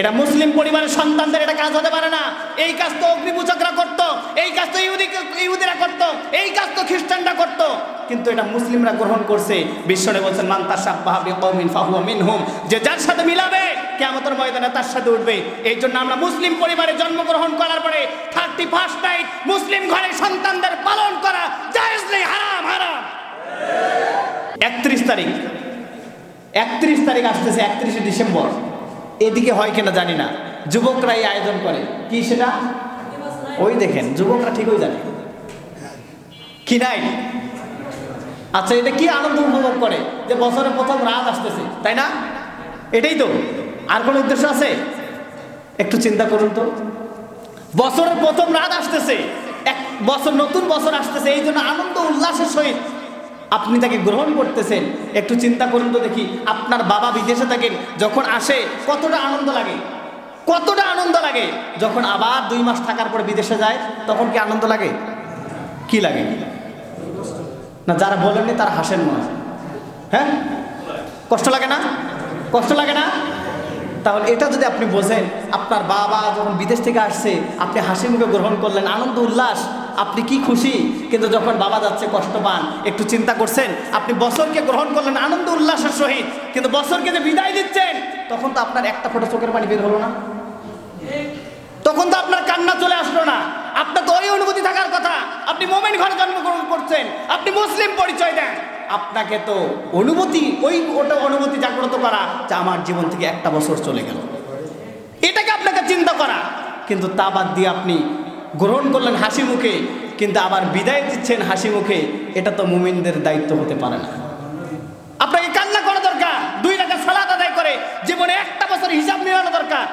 এটা মুসলিম পরিবারের সন্তানদের এটা কাজ হতে পারে না। এই কাজ তো অগ্নিপূজকরা করত, এই কাজ তো ইহুদি ইহুদিরা করত, এই কাজ তো খ্রিস্টানরা করত। কিন্তু এটা মুসলিমরা গ্রহণ করছে। বিশ্বরে বলছেন, মান তার সাব্বাহাবি কৌমিন ফাহুয়া মিনহুম। যে যার সাথে মিলাবে কেমতের ময়দানে তার সাথে উঠবে। এই জন্য আমরা মুসলিম পরিবারে জন্মগ্রহণ করার পরে থার্টি ফার্স্ট নাইট মুসলিম ঘরে সন্তানদের পালন করা জায়েজ নেই, হারাম হারাম। একত্রিশ তারিখ একত্রিশ তারিখ আসতেছে, একত্রিশে ডিসেম্বর। এদিকে হয় কিনা জানি না। যুবকরা এই আয়োজন করে। কি সেটা? ওই দেখেন, যুবকরা ঠিকই জানে। কি নাই? আচ্ছা এটা কি আনন্দ উপভোগ করে? যে বছরের প্রথম রাত আসতেছে, তাই না? এটাই তো। আর কোনো উদ্দেশ্য আছে? একটু চিন্তা করুন তো। বছরের প্রথম রাত আসতেছে। এক বছর, নতুন বছর আসতেছে, এই জন্য আনন্দ উল্লাসের সহিত আপনি তাকে গ্রহণ করতেছেন, একটু চিন্তা করুন তো দেখি, আপনার বাবা বিদেশে থাকেন, যখন আসে কতটা আনন্দ লাগে? কতটা আনন্দ লাগে? যখন আবার দুই মাস থাকার পরে বিদেশে যায়, তখন কি আনন্দ লাগে? কি লাগে? না, যারা বলেননি তারা হাসেন মনে হয়। কষ্ট লাগে না? কষ্ট লাগে না? তাহলে এটা যদি আপনি বোঝেন, আপনার বাবা যখন বিদেশ থেকে আসছে, আপনি হাসি মুখে গ্রহণ করলেন, আনন্দ, উল্লাস আপনি কি খুশি? কিন্তু যখন বাবা যাচ্ছে, কষ্ট পান, একটু চিন্তা করছেন, আপনি বছরকে গ্রহণ করলেন, আনন্দ উল্লাসের সহিত, কিন্তু বছরকে যে বিদায় দিচ্ছেন, তখন তো আপনার একটা ফোটো চোখের পানি বের হলো না। তখন তো আপনার কান্না চলে আসলো না। আপনার তো ওই অনুভূতি থাকার কথা। আপনি মোমেন ঘরে জন্মগ্রহণ করছেন। আপনি মুসলিম পরিচয় দেন। আপনাকে তো অনুভূতি, ওই ওটা অনুভূতি জাগ্রত করা, যে আমার জীবন থেকে একটা বছর চলে গেল। এটাকে আপনাকে চিন্তা করা। কিন্তু তা বাদ দিয়ে আপনি গ্রহণ করলেন হাসি মুখে, কিন্তু আবার বিদায় দিচ্ছেন হাসি মুখে, এটা তো মুমিনদের দায়িত্ব হতে পারে না। আপনাকে কান্না করা দরকার, দুই টাকা সালাদ আদায় করে, জীবনে একটা বছর হিসাব মেলানো দরকার।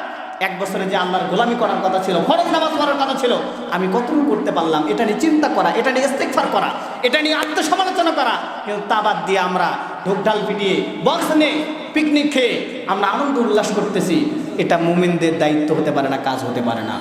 এক বছরে যে আল্লাহর গোলামি করার কথা ছিল, ফরজ নামাজ পড়ার কথা ছিল, আমি কতটুকু করতে পারলাম, এটা নিয়ে চিন্তা করা, এটা নিয়ে ইস্তেকফার করা, এটা নিয়ে আত্মসমালোচনা করা, কিন্তু তা বাদ দিয়ে আমরা ঢোকঢাল পিটিয়ে বক্স নিয়ে পিকনিক খেয়ে আমরা আনন্দ উল্লাস করতেছি, এটা মুমিনদের দায়িত্ব হতে পারে না, কাজ হতে পারে না।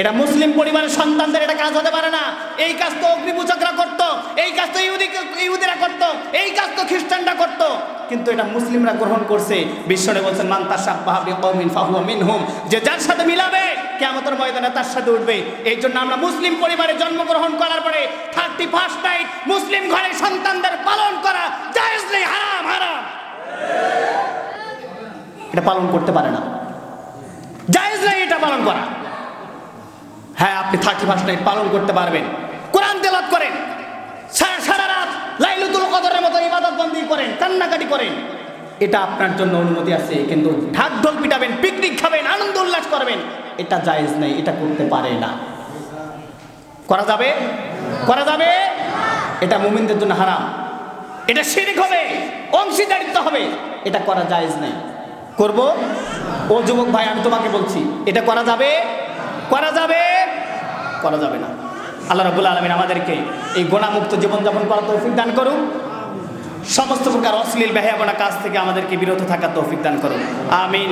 এটা মুসলিম পরিবারের সন্তানদের এটা কাজ হতে পারে না। এই কাজ তো অগ্নিপূজকরা করতো, এই কাজ তো ইহুদি ইহুদিরা করতো, এই কাজ তো খ্রিস্টানরা করতো। কিন্তু এটা মুসলিমরা গ্রহণ করছে। বিশ্বনে বলছেন, মান তার সাব্বাহাবি কৌমিন ফাহুয়া মিনহুম। যে যার সাথে মিলাবে কেমতের ময়দানে তার সাথে উঠবে। এই জন্য আমরা মুসলিম পরিবারে জন্মগ্রহণ করার পরে থার্টি ফার্স্ট নাইট মুসলিম ঘরে সন্তানদের পালন করা জায়েজ নেই, হারাম হারাম। এটা পালন করতে পারে না। জায়েজ নেই এটা পালন করা। হ্যাঁ আপনি থার্টি ফার্স্ট নাইট পালন করতে পারবেন। কোরআন তেলাত করেন। সারা সারা রাত লাইলুতুল কদরের মতো ইবাদত বন্দি করেন, কান্নাকাটি করেন। এটা আপনার জন্য অনুমতি আছে, কিন্তু ঢাক ঢোল পিটাবেন পিকনিক খাবেন, আনন্দ উল্লাস করবেন, এটা জায়েজ নেই, এটা করতে পারে না। করা যাবে? করা যাবে? এটা মুমিনদের জন্য হারাম। এটা শিরিক হবে, অংশীদারিত্ব হবে, এটা করা জায়েজ নেই। করব? ও যুবক ভাই, আমি তোমাকে বলছি, এটা করা যাবে? করা যাবে? করা যাবে না। আল্লাহ রাবুল আলমিন আমাদেরকে এই গোনামুক্ত জীবনযাপন করার তৌফিক দান করুন। সমস্ত প্রকার অশ্লীল, বেহায়াপনা কাজ থেকে আমাদেরকে বিরত থাকার তৌফিক দান করুন। আমিন।